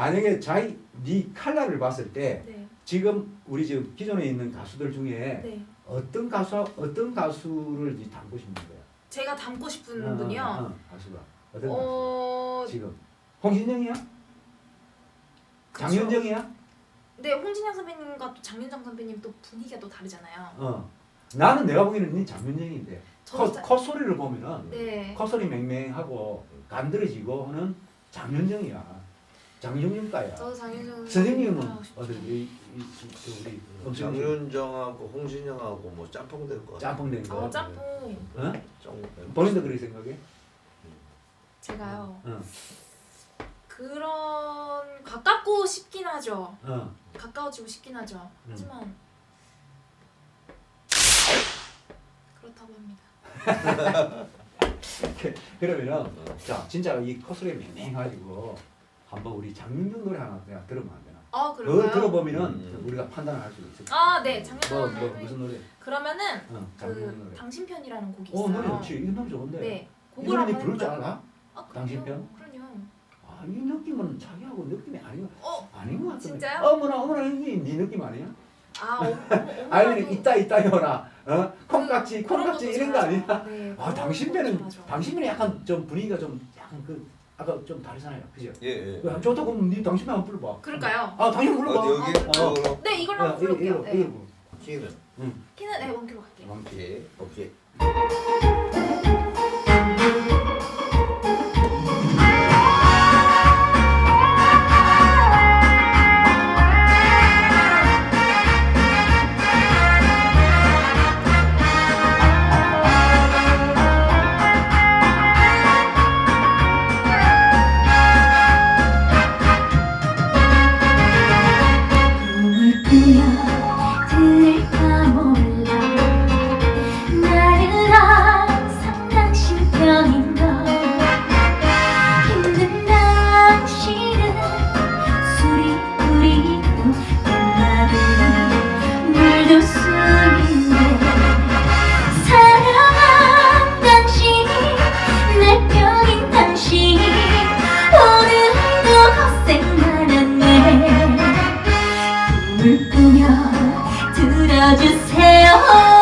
만약에 자기 네 칼라를 봤을 때 네. 지금 우리 지금 기존에 있는 가수들 중에 네. 어떤 가수 어떤 가수를 이제 닮고 싶은 거야? 제가 닮고 싶은 어, 분이요. 어, 어, 가수가 어떤 어, 가수? 지금 홍진영이야? 그쵸. 장윤정이야? 네, 홍진영 선배님과 또 장윤정 선배님 또 분위기가 또 다르잖아요. 어. 나는 내가 보기에는 네 장윤정인데 컷, 컷소리를 보면은 네. 컷소리 맹맹하고 간드러지고 하는 장윤정이야. 장윤정가야. 저도 장윤정 선생님은. 어디 이, 이, 이, 저 우리 엄청 장윤정하고 홍진영하고 뭐 짬뽕 될 거. 짬뽕 된 거. 어, 짬뽕. 어? 짬뽕. 본인도 그렇게 생각해? 제가요. 어. 그런 가깝고 싶긴 하죠. 어. 가까워지고 싶긴 하죠. 음. 하지만 그렇다고 합니다. 그러면은 자 진짜 이 컷소리 맹맹해가지고 한번 우리 장윤정 노래 하나 내가 들으면 안 되나? 아, 그걸 그럴까요? 들어보면은 음. 우리가 판단을 할 수 있을 아, 네. 장윤정 뭐, 뭐 선배님. 무슨 노래? 그러면은 어, 그 노래. 당신 편이라는 곡이 어 있어요. 노래 좋지. 이 노래 좋은데. 네. 이 그걸 노래 니 한번 부를 줄 해볼까요? 알아? 아, 당신 그럼요. 그럼요. 아, 이 느낌은 자기하고 느낌이 아닌 거 어, 아닌 것 같은데. 진짜요? 어머나 어머나 이게 네 느낌 아니야? 아, 어, 어, 아니면 엄마도 있다 있다 요나 어 콩깍지 그런 콩깍지 것도 이런 거. 아니야? 네. 아 그런 당신 것도 배는. 당신 배는 약간 좀 분위기가 좀 약간 그 아까 좀 다르잖아요, 그죠? 예 예. 그 좋다 그러면 네 당신 배 한번 불러봐. 그럴까요? 아 당신 불러봐. 어디 여기? 어. 이거로 네, 이걸로 한번 이거, 불러볼게요. 이거, 네. 이거. 키는 키는 네, 원키로 갈게요. 오케이 오케이. 들어주세요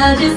들어주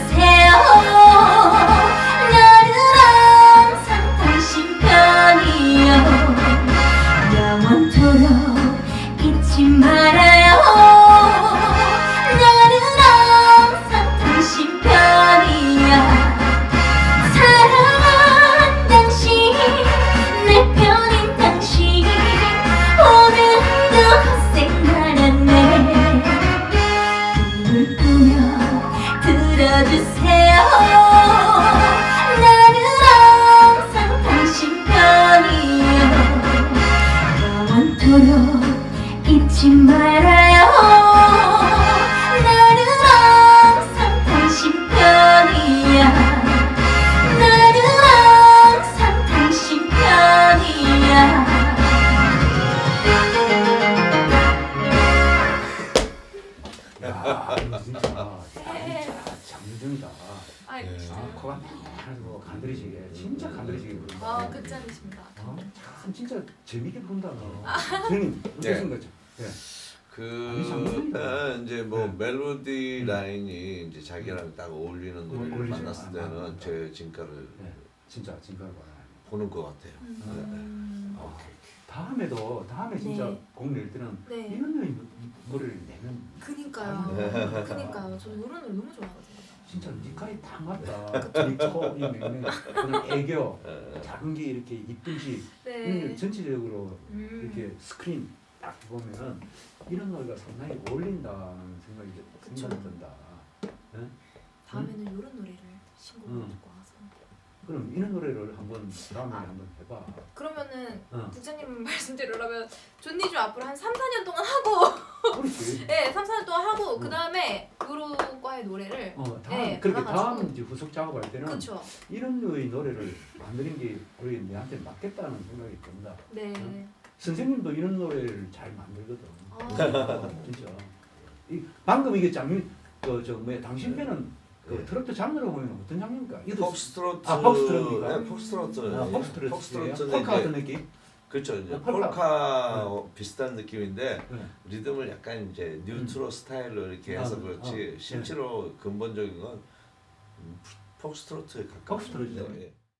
영원토록 잊지 말아요. 나는 항상 당신 편이야. 나는 항상 당신 편이야. 야, 이거 진짜. 장윤정이다. 아, 네. 아, 코가 하고 간드러지게 진짜 간드러지게 부른다. 아, 끝장이십니다. 어, 참 진짜 재밌게 본다 너. 선생님 어떻게 네. 생각죠? 예. 그 장면이다. 아, 이제 뭐 네. 멜로디 음. 라인이 이제 자기랑 딱 어울리는 노래를 어울리죠. 만났을 아, 때는 맞아. 제 진가를 네, 진짜 진가를 봐요. 보는 것 같아요. 음. 아, 다음에도 다음에 진짜 네. 곡낼 때는 네. 이런 노래를 내면 그니까요. 네. 그니까요. 저는 이런 노래 너무 좋아하거든요. 진짜 니까지 다 맞다. 이토이 맹맹 그런 애교 예. 작은 게 이렇게 이쁜지 네. 음, 전체적으로 음. 이렇게 스크린 딱 보면은 이런 노래가 상당히 어울린다는 생각이 그쵸. 생각이 든다. 예? 다음에는 이런 노래를 신곡을 음. 듣고 와서. 그럼 이런 노래를 한번 다음에 한번 해봐. 그러면은 어. 국장님 말씀대로라면 존니주 앞으로 한 3, 4년 동안 하고 그렇지. 네, 3, 4년 동안 하고 음. 그다음에 그룹과의 노래를 어, 다음 네, 그렇게. 다음 이제 후속 작업할 때는 그렇죠. 이런 류의 노래를 만드는 게 우리 내한테 맞겠다는 생각이 든다. 네. 응? 선생님도 이런 노래를 잘 만들거든. 아. 진짜. 이, 방금 이게 장면 그저 뭐야 당신 배는 그 네. 트로트 장르로 보면 어떤 장르입니까? 이것도 폭스트로트 아, 폭스트로트입니까? 네, 폭스트로트 아, 폭스트로트 폭스트로트는 폴카 같은 느낌? 그렇죠 이제 어, 폴카. 폴카 어, 비슷한 느낌인데 네. 리듬을 약간 이제 뉴트로 스타일로 이렇게 해서 아, 그렇지 아, 실제로 근본적인 건 음, 폭